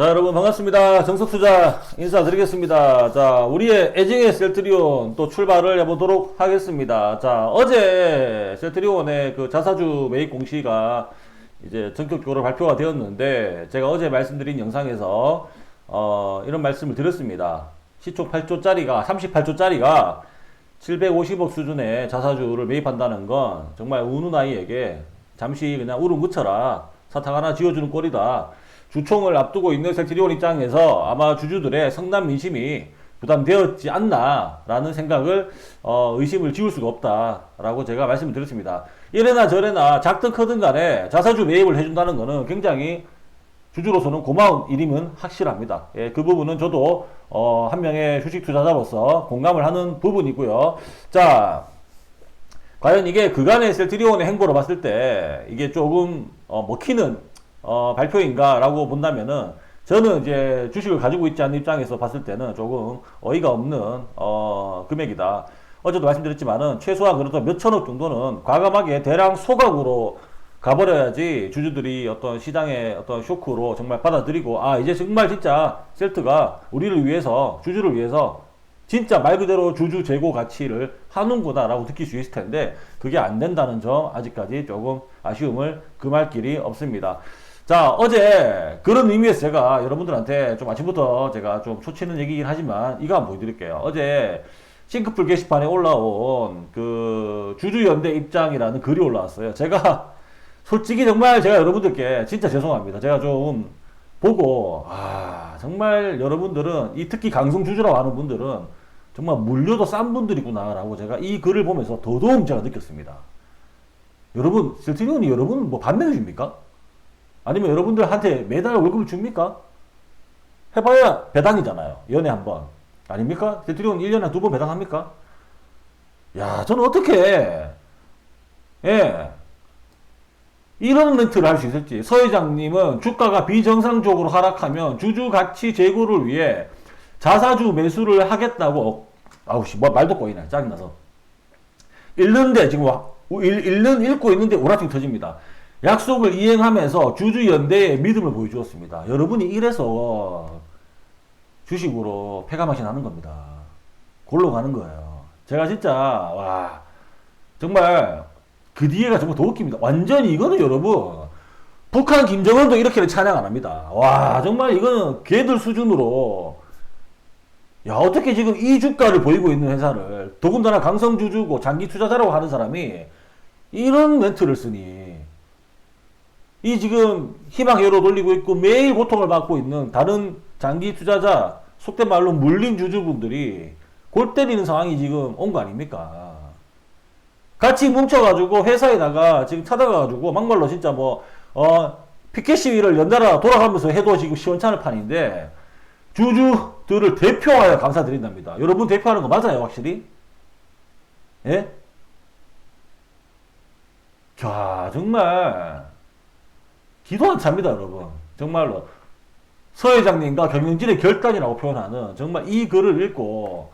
자 여러분 반갑습니다. 정석투자 인사드리겠습니다. 자 우리의 애증의 셀트리온 또 출발을 해보도록 하겠습니다. 자 어제 셀트리온의 그 자사주 매입 공시가 이제 전격적으로 발표가 되었는데 제가 어제 말씀드린 영상에서 어 이런 말씀을 드렸습니다. 시초 8조짜리가 38조짜리가 750억 수준의 자사주를 매입한다는 건 정말 우는 아이에게 잠시 그냥 울음 그쳐라 사탕 하나 지어주는 꼴이다. 주총을 앞두고 있는 셀트리온 입장에서 아마 주주들의 성남 민심이 부담되었지 않나라는 생각을 어, 의심을 지울 수가 없다라고 제가 말씀을 드렸습니다. 이래나 저래나 작든 크든 간에 자사주 매입을 해준다는 것은 굉장히 주주로서는 고마운 일임은 확실합니다. 예, 그 부분은 저도 어, 한 명의 주식 투자자로서 공감을 하는 부분이고요. 자, 과연 이게 그간의 셀트리온의 행보로 봤을 때 이게 조금 어, 먹히는 어, 발표인가라고 본다면은 저는 이제 주식을 가지고 있지 않은 입장에서 봤을 때는 조금 어이가 없는 어, 금액이다. 어제도 말씀드렸지만은 최소한 그래도 몇천억 정도는 과감하게 대량 소각으로 가버려야지 주주들이 어떤 시장의 어떤 쇼크로 정말 받아들이고 아 이제 정말 진짜 셀트가 우리를 위해서 주주를 위해서 진짜 말 그대로 주주 재고 가치를 하는구나 라고 느낄 수 있을 텐데 그게 안 된다는 점 아직까지 조금 아쉬움을 금할 길이 없습니다. 자 어제 그런 의미에서 제가 여러분들한테 좀 아침부터 제가 좀 초치는 얘기긴 하지만 이거 한번 보여드릴게요. 어제 싱크풀 게시판에 올라온 그 주주연대 입장이라는 글이 올라왔어요. 제가 솔직히 정말 제가 여러분들께 진짜 죄송합니다. 제가 좀 보고 아 정말 여러분들은 이 특히 강성 주주라고 하는 분들은 정말 물려도 싼 분들이구나라고 제가 이 글을 보면서 더더욱 제가 느꼈습니다. 여러분 셀트리온이 여러분 뭐 반면해 줍니까? 아니면 여러분들한테 매달 월급을 줍니까? 해봐야 배당이잖아요. 연애 한 번. 아닙니까? 셀트리온 1년에 두 번 배당합니까? 야, 저는 어떻게, 예. 이런 멘트를 할 수 있을지. 서 회장님은 주가가 비정상적으로 하락하면 주주 가치 제고를 위해 자사주 매수를 하겠다고, 아우, 씨, 뭐 말도 꼬이네. 짜증나서. 읽는데, 지금, 읽는, 읽고 있는데 오라팅 터집니다. 약속을 이행하면서 주주 연대의 믿음을 보여주었습니다. 여러분이 이래서 주식으로 폐가 맛이 나는 겁니다. 골로 가는 거예요. 제가 진짜, 와, 정말 그 뒤에가 정말 더 웃깁니다. 완전히 이거는 여러분, 북한 김정은도 이렇게는 찬양 안 합니다. 와, 정말 이거는 걔들 수준으로, 야, 어떻게 지금 이 주가를 보이고 있는 회사를, 더군다나 강성주주고 장기 투자자라고 하는 사람이 이런 멘트를 쓰니, 이 지금 희망회로 돌리고 있고 매일 고통을 받고 있는 다른 장기 투자자, 속된 말로 물린 주주분들이 골 때리는 상황이 지금 온 거 아닙니까? 같이 뭉쳐가지고 회사에다가 지금 찾아가가지고 막말로 진짜 뭐, 어, 피켓 시위를 연달아 돌아가면서 해도 지금 시원찮을 판인데 주주들을 대표하여 감사드린답니다. 여러분 대표하는 거 맞아요, 확실히? 예? 자, 정말 기도 안 찹니다, 여러분. 정말로. 서 회장님과 경영진의 결단이라고 표현하는 정말 이 글을 읽고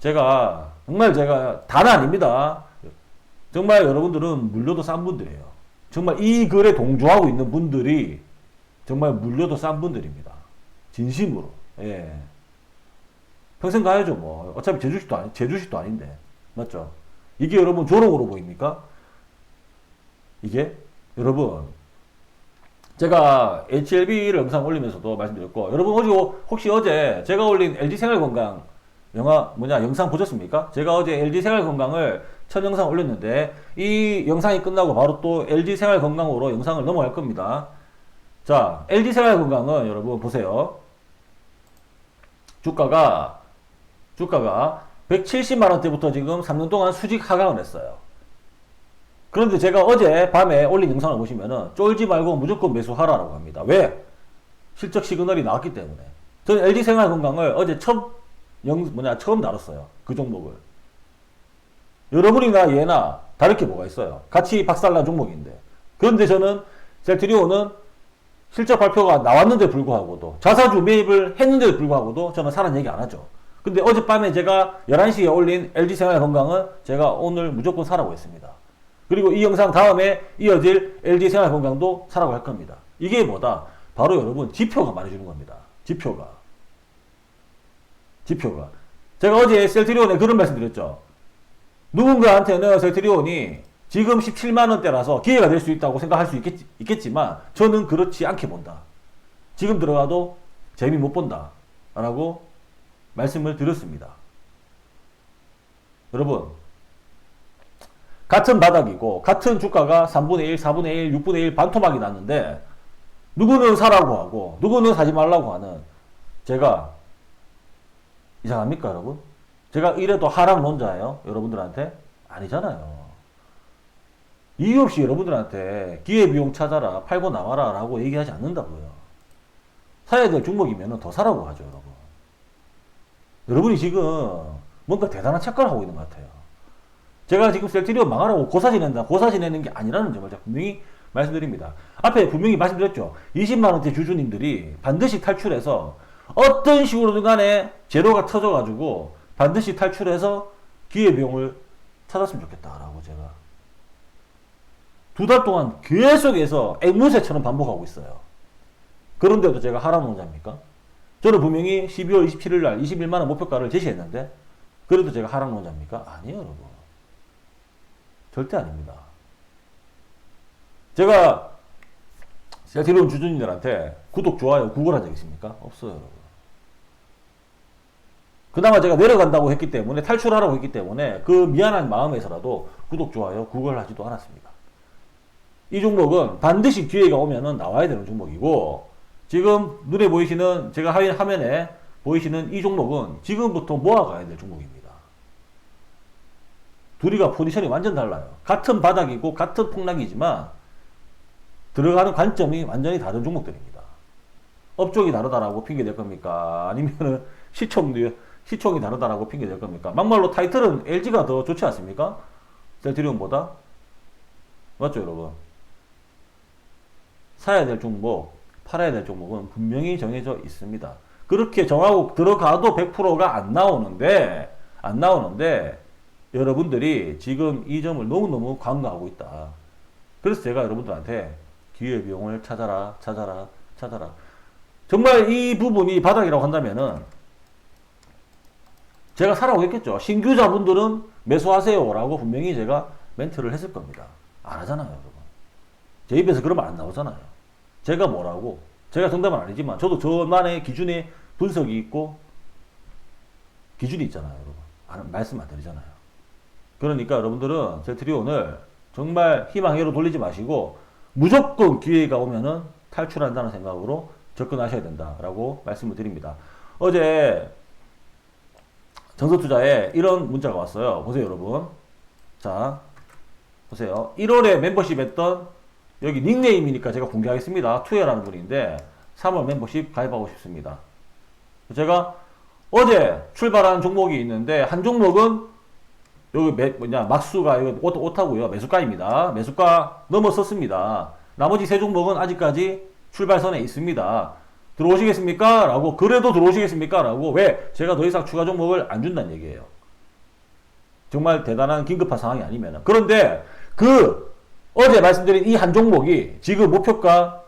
제가 정말 제가 다는 아닙니다. 정말 여러분들은 물려도 싼 분들이에요. 정말 이 글에 동조하고 있는 분들이 정말 물려도 싼 분들입니다. 진심으로. 예. 평생 가야죠, 뭐. 어차피 제 주식도 아니, 제 주식도 아닌데. 맞죠? 이게 여러분 조롱으로 보입니까? 이게? 여러분, 제가 HLB를 영상 올리면서도 말씀드렸고, 여러분 어제, 혹시 어제 제가 올린 LG 생활건강 영화, 뭐냐, 영상 보셨습니까? 제가 어제 LG 생활건강을 첫 영상 올렸는데, 이 영상이 끝나고 바로 또 LG 생활건강으로 영상을 넘어갈 겁니다. 자, LG 생활건강은 여러분 보세요. 주가가, 주가가 170만 원대부터 지금 3년 동안 수직 하강을 했어요. 그런데 제가 어제 밤에 올린 영상을 보시면은 쫄지 말고 무조건 매수하라라고 합니다. 왜? 실적 시그널이 나왔기 때문에. 저는 LG 생활건강을 어제 처음 영 뭐냐 처음 다뤘어요. 그 종목을. 여러분이나 얘나 다를 게 뭐가 있어요? 같이 박살난 종목인데. 그런데 저는 셀트리온은 실적 발표가 나왔는데 불구하고도 자사주 매입을 했는데도 불구하고도 저는 사는 얘기 안 하죠. 근데 어젯밤에 제가 11시에 올린 LG 생활건강은 제가 오늘 무조건 사라고 했습니다. 그리고 이 영상 다음에 이어질 LG 생활건강도 사라고 할 겁니다. 이게 뭐다? 바로 여러분 지표가 말해주는 겁니다. 지표가. 지표가. 제가 어제 셀트리온에 그런 말씀 드렸죠. 누군가한테는 셀트리온이 지금 17만 원대라서 기회가 될 수 있다고 생각할 수 있겠, 있겠지만 저는 그렇지 않게 본다. 지금 들어가도 재미 못 본다. 라고 말씀을 드렸습니다. 여러분, 같은 바닥이고, 같은 주가가 3분의 1, 4분의 1, 6분의 1 반토막이 났는데, 누구는 사라고 하고, 누구는 사지 말라고 하는, 제가, 이상합니까, 여러분? 제가 이래도 하락론자예요? 여러분들한테? 아니잖아요. 이유 없이 여러분들한테 기회비용 찾아라, 팔고 나와라 라고 얘기하지 않는다고요. 사야 될 종목이면 더 사라고 하죠, 여러분. 여러분이 지금 뭔가 대단한 착각을 하고 있는 것 같아요. 제가 지금 셀트리온 망하라고 고사 지낸다, 고사 지내는 게 아니라는 점을 분명히 말씀드립니다. 앞에 분명히 말씀드렸죠. 20만원대 주주님들이 반드시 탈출해서 어떤 식으로든 간에 제로가 터져가지고 반드시 탈출해서 기회비용을 찾았으면 좋겠다라고 제가 두 달 동안 계속해서 앵무새처럼 반복하고 있어요. 그런데도 제가 하락론자입니까? 저는 분명히 12월 27일 날 21만원 목표가를 제시했는데 그래도 제가 하락론자입니까? 아니에요, 여러분. 절대 아닙니다. 제가 셀트리온 주주님들한테 구독, 좋아요, 구글한 적 있습니까? 없어요, 여러분. 그나마 제가 내려간다고 했기 때문에 탈출하라고 했기 때문에 그 미안한 마음에서라도 구독, 좋아요, 구글 하지도 않았습니다. 이 종목은 반드시 기회가 오면은 나와야 되는 종목이고 지금 눈에 보이시는 제가 화- 화면에 보이시는 이 종목은 지금부터 모아가야 될 종목입니다. 둘이가 포지션이 완전 달라요. 같은 바닥이고 같은 폭락이지만 들어가는 관점이 완전히 다른 종목들입니다. 업종이 다르다라고 핑계 댈 겁니까? 아니면은 시총도 시총이 다르다라고 핑계 댈 겁니까? 막말로 타이틀은 LG가 더 좋지 않습니까? 셀트리온보다 맞죠, 여러분? 사야 될 종목, 팔아야 될 종목은 분명히 정해져 있습니다. 그렇게 정하고 들어가도 100%가 안 나오는데, 안 나오는데, 여러분들이 지금 이 점을 너무너무 간과하고 있다. 그래서 제가 여러분들한테 기회비용을 찾아라, 찾아라, 찾아라. 정말 이 부분이 바닥이라고 한다면은, 제가 했겠죠. 신규자분들은 매수하세요. 라고 분명히 제가 멘트를 했을 겁니다. 안 하잖아요, 여러분. 제 입에서 그러면 안 나오잖아요. 제가 뭐라고? 제가 정답은 아니지만 저도 저만의 기준의 분석이 있고 기준이 있잖아요, 여러분. 안- 말씀 안 드리잖아요. 그러니까 여러분들은 제 트리온을 정말 희망회로 돌리지 마시고 무조건 기회가 오면은 탈출한다는 생각으로 접근하셔야 된다라고 말씀을 드립니다. 어제 정서투자에 이런 문자가 왔어요. 보세요, 여러분. 자, 보세요. 1월에 멤버십 했던 여기 닉네임이니까 제가 공개하겠습니다. 투여라는 분인데 3월 멤버십 가입하고 싶습니다. 제가 어제 출발한 종목이 있는데 한 종목은 여기 매, 뭐냐 막수가 이거 옷, 옷하고요 매수가입니다. 매수가 넘어섰습니다. 나머지 세 종목은 아직까지 출발선에 있습니다. 들어오시겠습니까? 라고 그래도 들어오시겠습니까? 라고 왜 제가 더 이상 추가 종목을 안 준다는 얘기예요. 정말 대단한 긴급한 상황이 아니면 그런데 그 어제 말씀드린 이 한 종목이 지금 목표가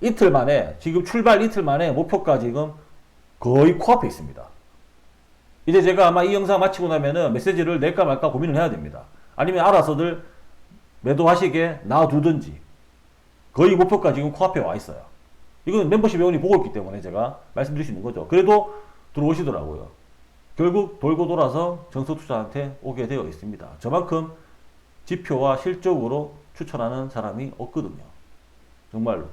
이틀 만에 지금 출발 이틀 만에 목표가 지금 거의 코앞에 있습니다. 이제 제가 아마 이 영상 마치고 나면은 메시지를 낼까 말까 고민을 해야 됩니다. 아니면 알아서들 매도하시게 놔두든지 거의 목표가 지금 코앞에 와 있어요. 이건 멤버십 회원이 보고 있기 때문에 제가 말씀드릴 수 있는 거죠. 그래도 들어오시더라고요. 결국 돌고 돌아서 정서 투자한테 오게 되어 있습니다. 저만큼 지표와 실적으로 추천하는 사람이 없거든요. 정말로.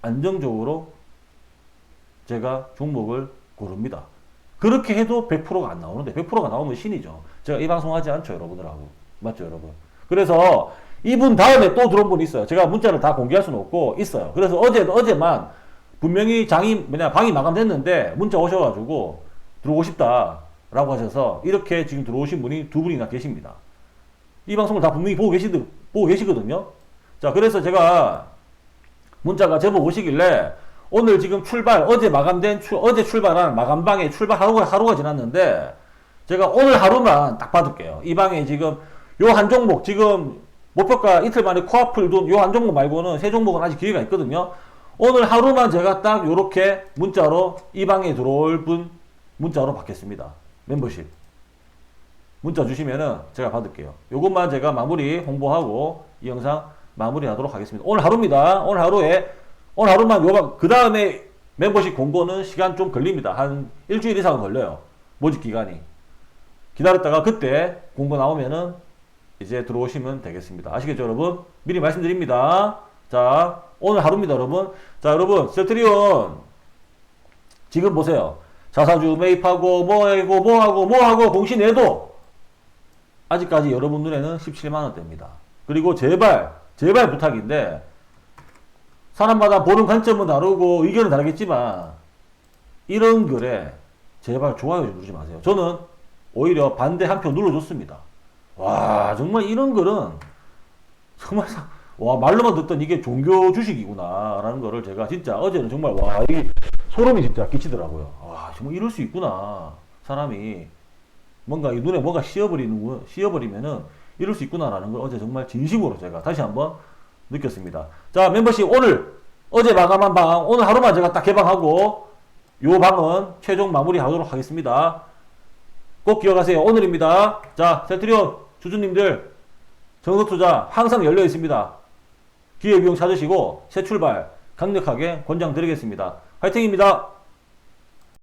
안정적으로 제가 종목을 고릅니다. 그렇게 해도 100%가 안 나오는데 100%가 나오면 신이죠. 제가 이 방송 하지 않죠, 여러분들하고. 맞죠, 여러분? 그래서 이분 다음에 또 들어온 분이 있어요. 제가 문자를 다 공개할 수는 없고 있어요. 그래서 어제 어제만 분명히 장이 뭐냐 방이 마감됐는데 문자 오셔가지고 들어오고 싶다라고 하셔서 이렇게 지금 들어오신 분이 두 분이나 계십니다. 이 방송을 다 분명히 보고 계시 보고 계시거든요. 자, 그래서 제가 문자가 제보 오시길래 오늘 지금 출발 어제 마감된 출- 어제 출발한 마감방에 출발 하루가 하루가 지났는데 제가 오늘 하루만 딱 받을게요. 이 방에 지금 요 한 종목 지금 목표가 이틀 만에 코앞을 둔 요 한 종목 말고는 세 종목은 아직 기회가 있거든요. 오늘 하루만 제가 딱 요렇게 문자로 이 방에 들어올 분 문자로 받겠습니다. 멤버십. 문자 주시면은 제가 받을게요. 요것만 제가 마무리 홍보하고 이 영상 마무리 하도록 하겠습니다. 오늘 하루입니다. 오늘 하루에 오늘 하루만 요방 그 다음에 멤버십 공고는 시간 좀 걸립니다. 한 일주일 이상은 걸려요. 모집 기간이. 기다렸다가 그때 공고 나오면은 이제 들어오시면 되겠습니다. 아시겠죠, 여러분? 미리 말씀드립니다. 자, 오늘 하루입니다, 여러분. 자, 여러분, 셀트리온 지금 보세요. 자사주 매입하고 뭐하고 뭐하고 뭐하고 공시 내도 아직까지 여러분 눈에는 17만 원대입니다. 그리고 제발 제발 부탁인데 사람마다 보는 관점은 다르고 의견은 다르겠지만 이런 글에 제발 좋아요 좀 누르지 마세요. 저는 오히려 반대 한 표 눌러줬습니다. 와 정말 이런 글은 정말 사- 와 말로만 듣던 이게 종교 주식이구나라는 거를 제가 진짜 어제는 정말 와 이게 소름이 진짜 끼치더라고요. 와 정말 이럴 수 있구나 사람이 뭔가 이 눈에 뭐가 씌어버리는 거- 씌어버리면은 이럴 수 있구나라는 걸 어제 정말 진심으로 제가 다시 한번 느꼈습니다. 자 멤버십 오늘 어제 마감한 방 오늘 하루만 제가 딱 개방하고 요 방은 최종 마무리하도록 하겠습니다. 꼭 기억하세요. 오늘입니다. 자 센트리온 주주님들 정석 투자 항상 열려 있습니다. 기회 비용 찾으시고 새 출발 강력하게 권장드리겠습니다. 화이팅입니다.